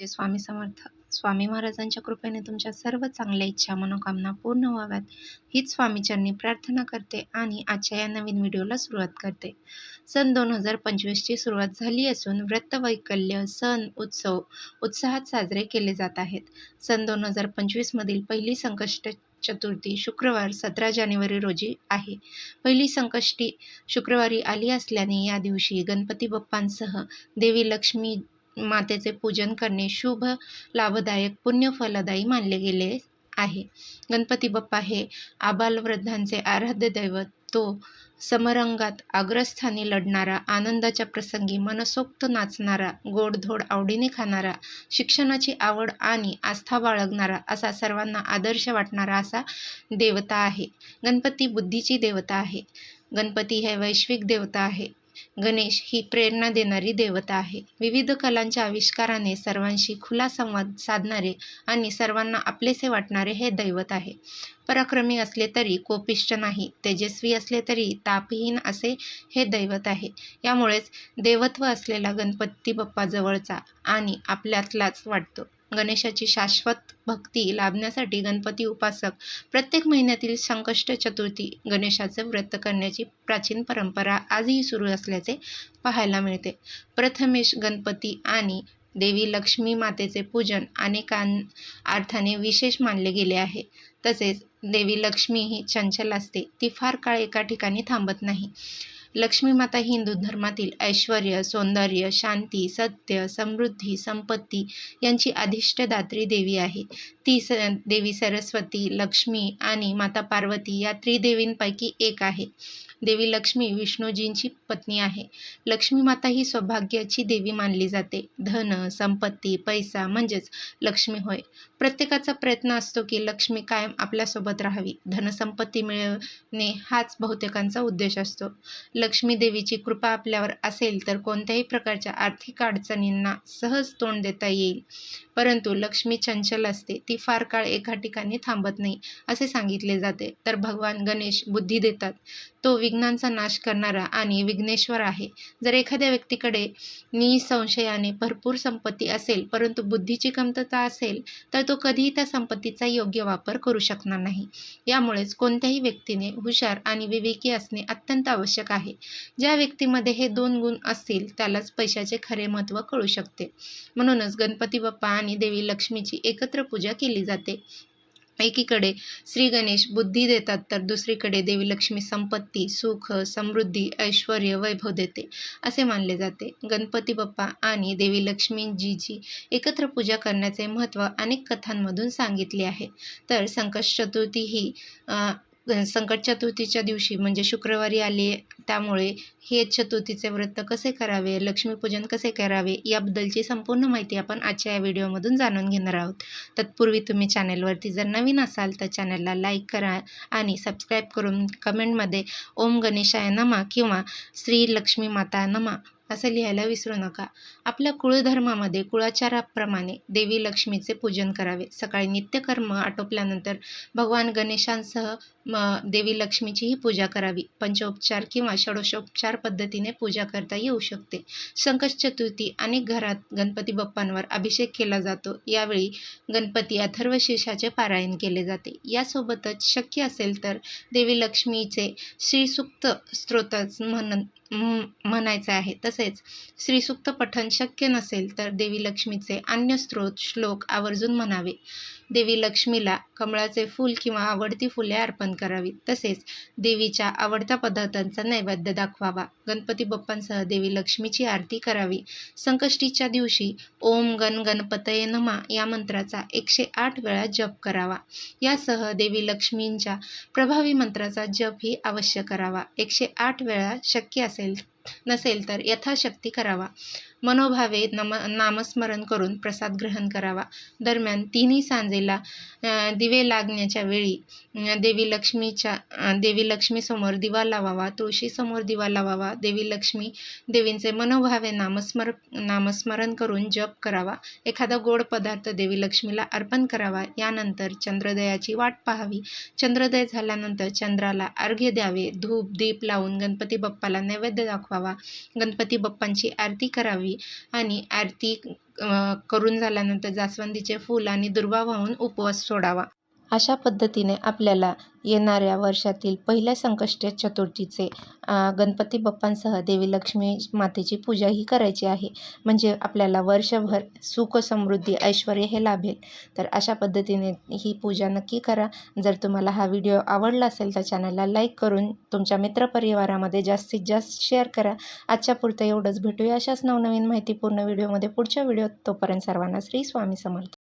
जे स्वामी समर्थ स्वामी महाराजांच्या कृपेने तुमच्या सर्व चांगल्या इच्छा मनोकामना पूर्ण व्हाव्यात. हीच स्वामीचरणी प्रार्थना करते आणि आजच्या या नवीन व्हिडिओला सुरुवात करते. सन दोन हजार पंचवीसची सुरुवात झाली असून व्रतवैकल्य सण उत्सव उत्साहात साजरे केले जात आहेत. सन दोन हजार पंचवीसमधील पहिली संकष्ट चतुर्थी शुक्रवार सतरा जानेवारी रोजी आहे. पहिली संकष्टी शुक्रवारी आली असल्याने या दिवशी गणपती बाप्पांसह देवी लक्ष्मी मातेचे पूजन करणे शुभ लाभदायक पुण्यफलदायी मानले गेले आहे. गणपती बाप्पा हे आबालवृद्धांचे आराध्य दैवत. तो समरंगात अग्रस्थानी लढणारा आनंदाच्या प्रसंगी मनसोक्त नाचणारा गोडधोड आवडीने खाणारा शिक्षणाची आवड आणि आस्था बाळगणारा असा सर्वांना आदर्श वाटणारा असा देवता आहे. गणपती बुद्धीची देवता आहे. गणपती हे वैश्विक देवता आहे. गणेश ही प्रेरणा देणारी देवता आहे. विविध कलांच्या आविष्काराने सर्वांशी खुला संवाद साधणारे आणि सर्वांना आपलेसे वाटणारे हे दैवत आहे. पराक्रमी असले तरी कोपिष्ट नाही तेजस्वी असले तरी तापहीन असे हे दैवत आहे. यामुळेच देवत्व असलेला गणपती बाप्पा जवळचा आणि आपल्यातलाच वाटतो. गणेशाची शाश्वत भक्ती लाभण्यासाठी गणपती उपासक प्रत्येक महिन्यातील संकष्ट चतुर्थी गणेशाचे व्रत करण्याची प्राचीन परंपरा आजही सुरू असल्याचे पाहायला मिळते. प्रथमेश गणपती आणि देवी लक्ष्मी मातेचे पूजन अनेकां अर्थाने विशेष मानले गेले आहे. तसेच देवी लक्ष्मी ही चंचल असते ती फार काळ एका ठिकाणी थांबत नाही. लक्ष्मी माता हिंदू धर्मातील ऐश्वर सौंदर्य शांती सत्य समृद्धी संपत्ती यांची अधिष्ठदात्री देवी आहे. ती स देवी सरस्वती लक्ष्मी आणि माता पार्वती या त्रिदेवींपैकी एक आहे. देवी लक्ष्मी विष्णूजींची पत्नी आहे. लक्ष्मी माता ही सौभाग्याची देवी मानली जाते. धन संपत्ती पैसा म्हणजेच लक्ष्मी होय. प्रत्येकाचा प्रयत्न असतो की लक्ष्मी कायम आपल्यासोबत राहावी. धनसंपत्ती मिळवणे हाच बहुतेकांचा उद्देश असतो. लक्ष्मी देवीची कृपा आपल्यावर असेल तर कोणत्याही प्रकारच्या आर्थिक अडचणींना सहज तोंड देता येईल. परंतु लक्ष्मी चंचल असते. ती फार काळ एका ठिकाणी थांबत नाही असे सांगितले जाते. तर भगवान गणेश बुद्धी देतात. तो विघ्नांचा नाश करणारा आणि विघ्नेश्वर आहे. जर एखाद्या व्यक्तीकडे निसंशयाने भरपूर संपत्ती असेल परंतु बुद्धीची कमतरता असेल तर तो कधीही त्या संपत्तीचा योग्य वापर करू शकणार नाही. यामुळेच कोणत्याही व्यक्तीने हुशार आणि विवेकी असणे अत्यंत आवश्यक आहे. ज्या व्यक्तीमध्ये हे दोन गुण असतील त्यालाच पैशाचे खरे महत्त्व कळू शकते. म्हणूनच गणपती बाप्पा आणि देवी लक्ष्मीची एकत्र पूजा केली जाते. एकीकडे श्री गणेश बुद्धी देतात तर दुसरीकडे देवी लक्ष्मी संपत्ती सुख समृद्धी ऐश्वर वैभव देते असे मानले जाते. गणपती बाप्पा आणि देवी लक्ष्मीजीची एकत्र पूजा करण्याचे महत्त्व अनेक कथांमधून सांगितले आहे. तर संकट चतुर्थी ही संकट चतुर्थीच्या दिवशी म्हणजे शुक्रवारी आले त्यामुळे हे चतुर्थीचे व्रत कसे करावे लक्ष्मीपूजन कसे करावे याबद्दलची संपूर्ण माहिती आपण आजच्या या व्हिडिओमधून जाणून घेणार आहोत. तत्पूर्वी तुम्ही चॅनलवरती जर नवीन असाल तर चॅनलला लाईक करा आणि सबस्क्राईब करून कमेंटमध्ये ओम गणेशाय नमा किंवा श्री लक्ष्मी माता नमा असं लिहायला विसरू नका. आपल्या कुळधर्मामध्ये कुळाचाराप्रमाणे देवी लक्ष्मीचे पूजन करावे. सकाळी नित्यकर्म आटोपल्यानंतर भगवान गणेशांसह म देवी लक्ष्मीचीही पूजा करावी. पंचोपचार किंवा षडोषोपचार पद्धतीने पूजा करता येऊ शकते. संकट चतुर्थी अनेक घरात गणपती बाप्पांवर अभिषेक केला जातो. यावेळी गणपती अथर्व शीर्षाचे पारायण केले जाते. यासोबतच शक्य असेल तर देवी लक्ष्मीचे श्रीसुक्त स्त्रोताच म्हणून म्हणायचे आहे. तसेच श्रीसुक्त पठण शक्य नसेल तर देवी लक्ष्मीचे अन्य स्त्रोत श्लोक आवर्जून म्हणावे. देवी लक्ष्मीला कमळाचे फूल किंवा आवडती फुले अर्पण करावी तसेच देवीच्या आवडत्या पदार्थांचा नैवेद्य दाखवावा. गणपती बाप्पांसह देवी लक्ष्मीची आरती करावी. संकष्टीच्या दिवशी ओम गण गणपतये नमा या मंत्राचा एकशे आठ वेळा जप करावा. यासह देवी लक्ष्मींच्या प्रभावी मंत्राचा जपही अवश्य करावा. एकशे आठ वेळा शक्य असेल el नसेल तर यथाशक्ती करावा. मनोभावे नम नामस्मरण करून प्रसाद ग्रहण करावा. दरम्यान तिन्ही सांजेला दिवे लागण्याच्या वेळी देवी लक्ष्मीच्या देवी लक्ष्मीसमोर दिवा लावावा तुळशीसमोर दिवा लावावा देवी लक्ष्मी देवींचे मनोभावे नामस्मर नामस्मरण करून जप करावा. एखादा गोड पदार्थ देवी लक्ष्मीला अर्पण करावा. यानंतर चंद्रोदयाची वाट पाहावी. चंद्रोदय झाल्यानंतर चंद्राला अर्घ्य द्यावे. धूप दीप लावून गणपती बाप्पाला नैवेद्य दाखवा राहावा गणपती बाप्पांची आरती करावी आणि आरती करून झाल्यानंतर जास्वंदीचे फूल आणि दुर्वा वाहून उपवास सोडावा. अशा पद्धतीने आपल्याला येणाऱ्या वर्षातील पहिल्या संकष्ट चतुर्थीचे गणपती बाप्पांसह देवी लक्ष्मी मातेची पूजा ही करायची आहे. म्हणजे आपल्याला वर्षभर सुख समृद्धी ऐश्वर हे लाभेल. तर अशा पद्धतीने ही पूजा नक्की करा. जर तुम्हाला हा व्हिडिओ आवडला असेल तर चॅनलला लाईक करून तुमच्या मित्रपरिवारामध्ये जास्तीत जास्त शेअर करा. आजच्या पुरतं एवढंच. भेटूया अशाच नवनवीन माहितीपूर्ण व्हिडिओमध्ये. पुढच्या व्हिडिओत तोपर्यंत सर्वांना श्री स्वामी समर्थ.